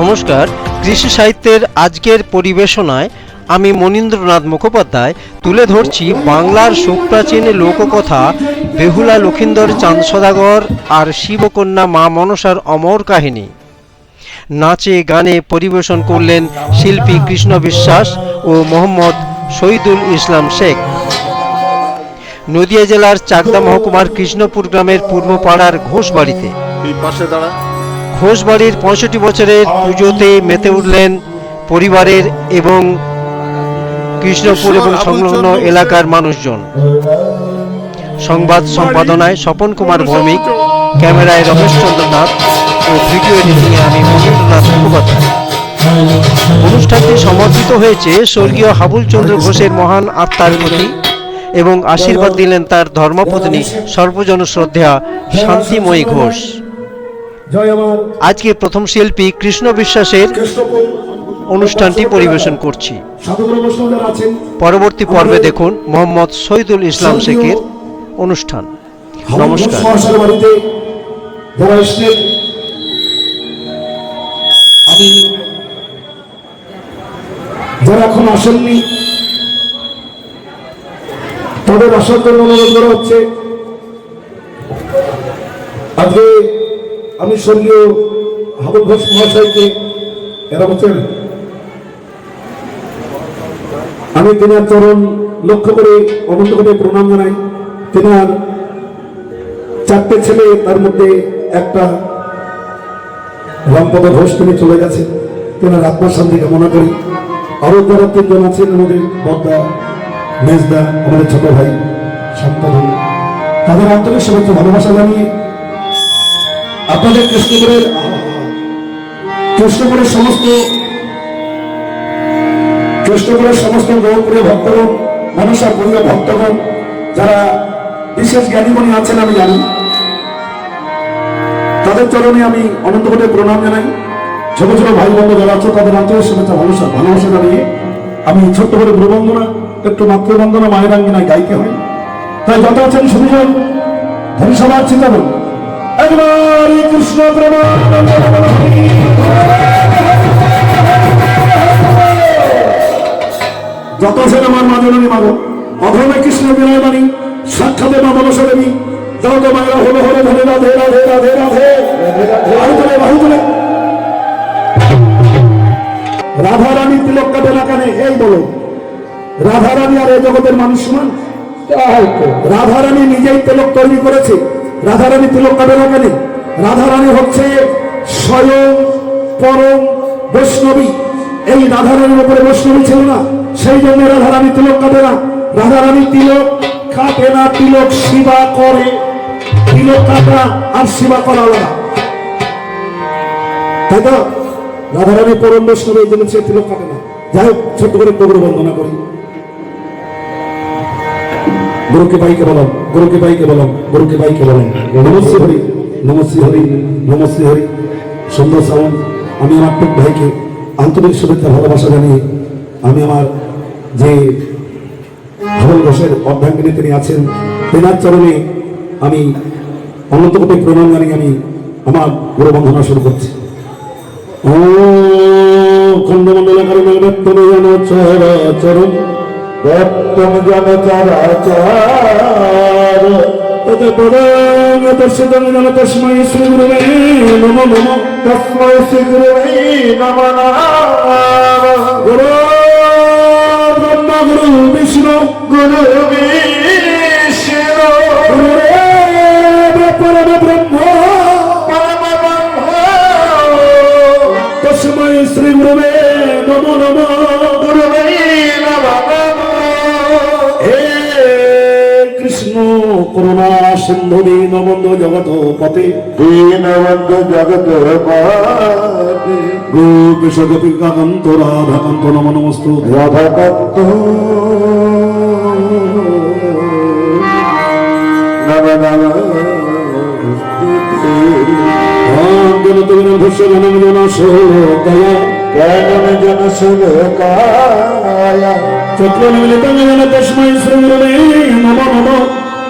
নমস্কার। কৃষি সাহিত্যের আজকের পরিবেশনায় আমি মনীন্দ্রনাথ মুখোপাধ্যায় তুলে ধরছি বাংলার সুপ্রাচীন লোককথা বেহুলা লক্ষিন্দর চাঁদ সদাগর আর শিবকন্যা মা মনসার অমর কাহিনী। নাচে, গানে পরিবেশন করলেন শিল্পী কৃষ্ণ বিশ্বাস ও মোহাম্মদ শহীদুল ইসলাম শেখ। নদিয়া জেলার চাকদা মহকুমার কৃষ্ণপুর গ্রামের পূর্বপাড়ার ঘোষবাড়িতে। এই পাশে দাঁড়া। ঘোষবাড়ির পঁয়ষট্টি বছরের পুজোতে মেতে উঠলেন পরিবারের এবং কৃষ্ণপুর এবং সংলগ্ন এলাকার মানুষজন। সংবাদ সম্পাদনায় স্বপন কুমার ভৌমিক ক্যামেরায় রমেশ চন্দ্র নাথ ও ভিডিও এডিটিংয়ে আমি মহেন্দ্রনাথ মুখোপাধ্যায়। অনুষ্ঠানটি সমর্পিত হয়েছে স্বর্গীয় হাবুলচন্দ্র ঘোষের মহান আত্মার প্রতি এবং আশীর্বাদ দিলেন তার ধর্মপত্নী সর্বজন শ্রদ্ধা শান্তিময়ী ঘোষ। আজকে প্রথম শিল্পী কৃষ্ণ বিশ্বাসের অনুষ্ঠানটি পরিবেশন করছি। পরবর্তী পর্বে দেখুন মোহাম্মদ শহীদুল ইসলাম শেখের অনুষ্ঠান। নমস্কার। আমি যারা এখন আসেননি তাদের আসার জন্য অনুরোধ করা হচ্ছে। আজকে আমি স্বর্গীয় হাবুল ঘোষ মহাশয়কে এরা বলছেন, আমি তেনার চরণ লক্ষ্য করে অনন্ত করে প্রণাম জানাই। তেনার চারটে ছেলে, তার মধ্যে একটা রামপদ ঘোষ তিনি চলে গেছেন। তেনার আত্মার শান্তি কামনা করি। আরও যারা তিনজন আছেন আমাদের বদ্দা, মেজদা, আমাদের ছোট ভাই সম্পাদন তাদের আন্তরিক শুভেচ্ছা ভালোবাসা জানিয়ে আপনাদের কৃষ্ণপুরের কৃষ্ণপুরের সমস্ত কৃষ্ণপুরের সমস্ত গৌরপ্রিয় ভক্তগণ, মনসা প্রিয় ভক্তগণ, যারা বিশেষ জ্ঞানীমণি আছেন, আমি জানি। তাদের চরণে আমি অনন্ত কোটে প্রণাম জানাই। ছোট ছোট ভাই বন্ধু যারা আছে, তাদের আন্তরিক শুভেচ্ছা, ভালোবাসা ভালোবাসা জানিয়ে আমি ছোট্ট করে গুরুবন্দনা, একটু মাতৃবন্দনা, মায়ের আঙ্গিনায় গাইতে হয়। তাই যত আছেন শুধুজন ধনী সবার চিন্তা একবার এই কৃষ্ণ যত সেন আমার মা জননী মাগো অধমে কৃষ্ণ বিনয় বাণী সাক্ষাতে মা মনসা দেবী। যাও তো মায়েরা হলো হলো ধরে রাধে রাধে রাধে রাধে। বাহু তুলে বাহু তুলে রাধা রানী তিলক কাটে না কানে এই বলো। রাধা রানী আর এই জগতের মানুষ সমান? রাধা রানী নিজেই তিলক তৈরি করেছে। রাধা রানী তিলক কাটে না? কেন রাধা রানী হচ্ছে স্বয়ং পরম বৈষ্ণবী। এই রাধা রানীর উপরে বৈষ্ণবী ছিল না। সেই জন্য রাধা রানী তিলক কাটে না? রাধা রানী তিলক কাটে না, তিলক সেবা করে। তিলক কাটা আর সেবা করা আলাদা তাই তো? রাধারানী পরম বৈষ্ণব জন্য সে তিলক কাটে না। যাই হোক, ছোট্ট করে প্রভুর বন্দনা করি। গুরুকে ভাইকে বলম গুরুকে ভাইকে বলম গুরুকে ভাইকে বলম নমস্তে হরি নমস্তে হরি নমস্তে হরি। সুন্দর সাউন্ড। আমি আমার টুক ভাইকে আন্তরিক শুভেচ্ছা, ভালোবাসা জানিয়ে আমি আমার যে ধবল ঘোষের অর্ধাঙ্গিনী তিনি আছেন, তেনার চরণে আমি অনন্ত কোটি প্রণাম জানিয়ে আমি আমার গুরু বন্ধনা শুরু করছি। ও খণ্ডমণ্ডল কারণ তুমি জানো চরম রক্তম জন চরাচর ততে পদং দর্শিতং জন তস্মৈ শ্রী গুরুবে নমো নমো তস্মৈ শ্রী গুরুবে নমঃ। গুরু, ব্রহ্মা, গুরু, বিষ্ণু, গুরু করুণা সিন্ধু দীনবন্ধু জগত পতে দীনবন্ধু জগত পাতি গোপ গোপী কান্ত রাধাকান্ত নম নমস্তু রাধাকান্ত নম নম জন তুমি ভূষ জন জন সুলকায় চক্র নিমিলিত জন তস্মৈ শ্রী নম নম।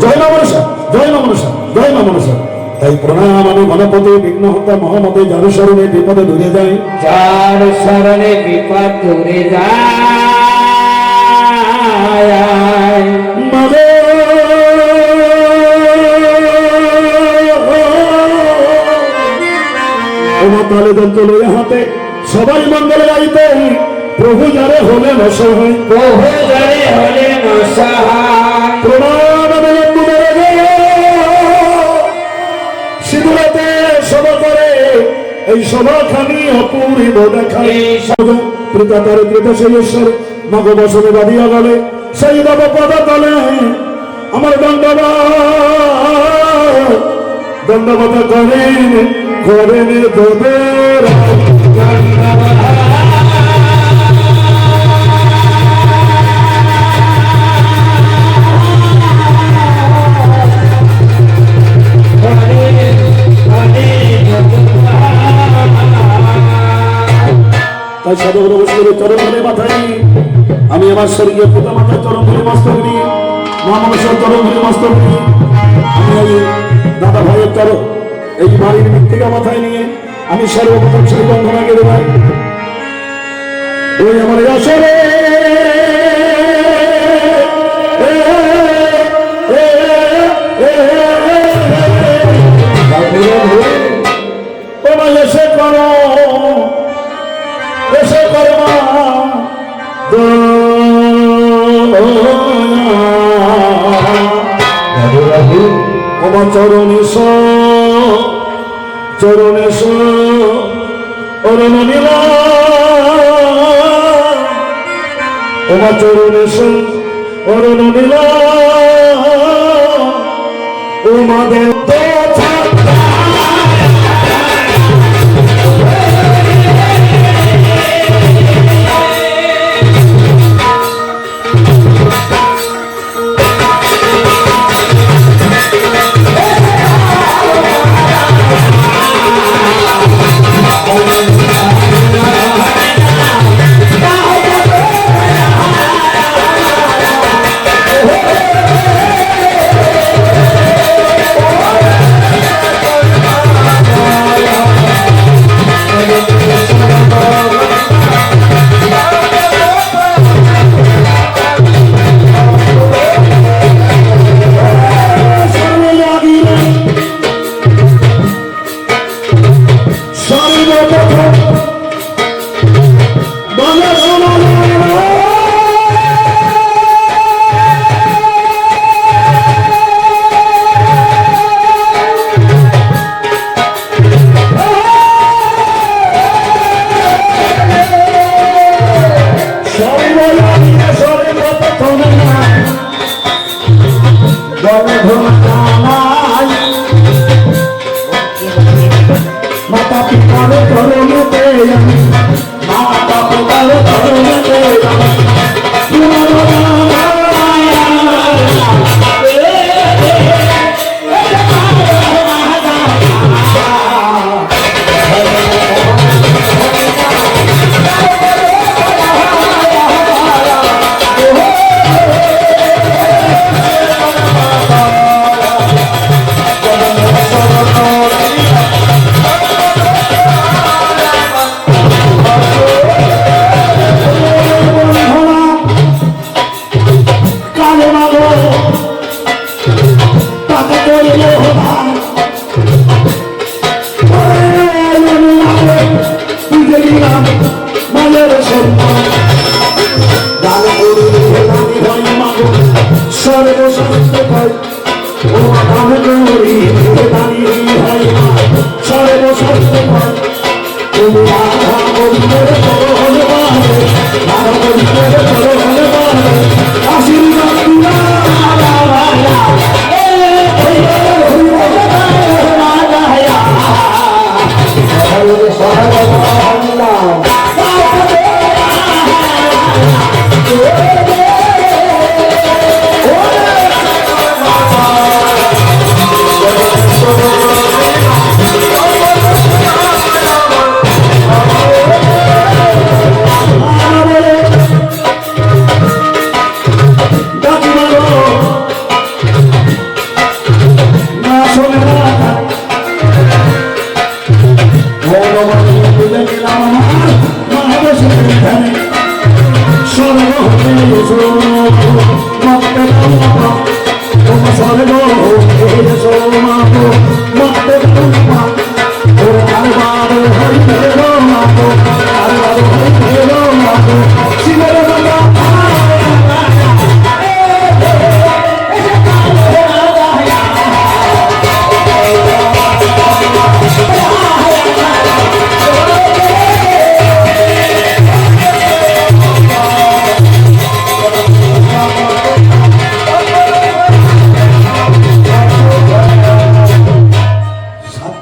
জয় মা মনসা জয় মা মনসা জয় মা মনসা তাই প্রণাম আমি গণপতি বিঘ্নহর্তা মহামতে যার স্মরণে বিপদে দূরে যাই যার শরণে বিপদ দূরে যায়। হলে বহু জনে হলে প্রণাম গে। সিঁদুরাতে সভা করে। এই সভাখানি অপূর্ব দেখায়। পিতা তার কৃত সেই ঈশ্বর। মগ বসনে বাঁধিয়া গলে সেই নব পদ তলে। আমার দণ্ডবাদ দণ্ডবত করেন। করেন তোদের তাই সদর বসলে চরণ ধরে মাথায় আমি আমার শরীরে চরণ ধরে নিয়ে মহামানুষের চরণ ধরে আমি এই দাদা ভাইয়ের চরণ এই বাড়ির মৃত্তিকা মাথায় নিয়ে আমি সর্বপ্রথম শ্রী বন্ধনাকে ভাই ওই আমার আসরে চরণেশ চরণেশ অরণ নীলা। আমার চরণেশ অরণ নীলা। উমা দেব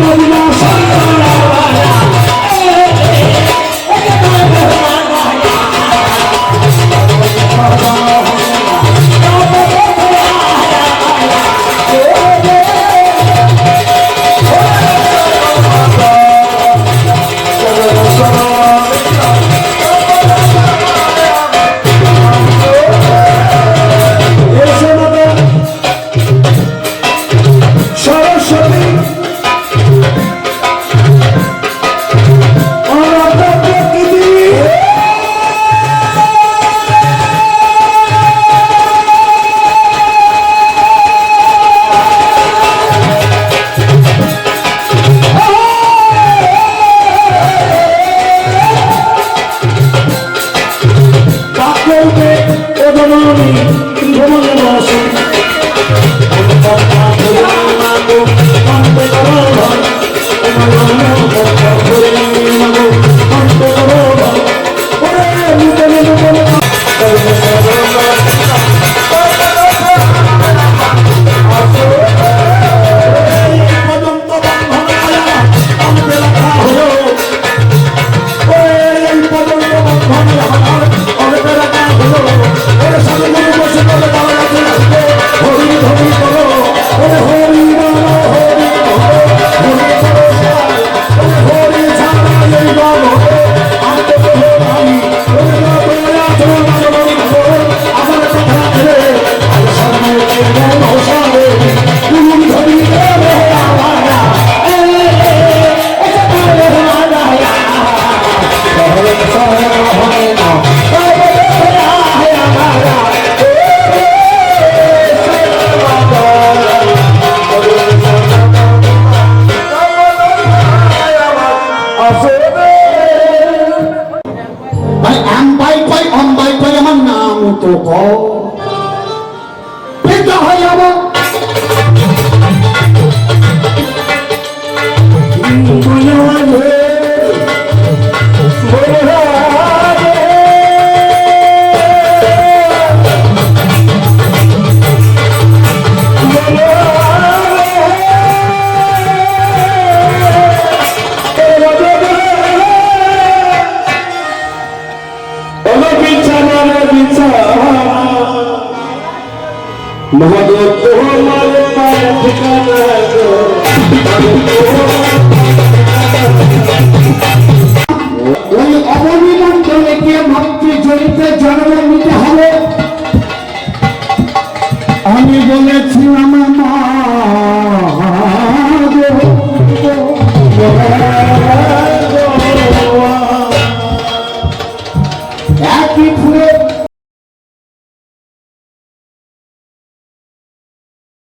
Thank you. চলবে ও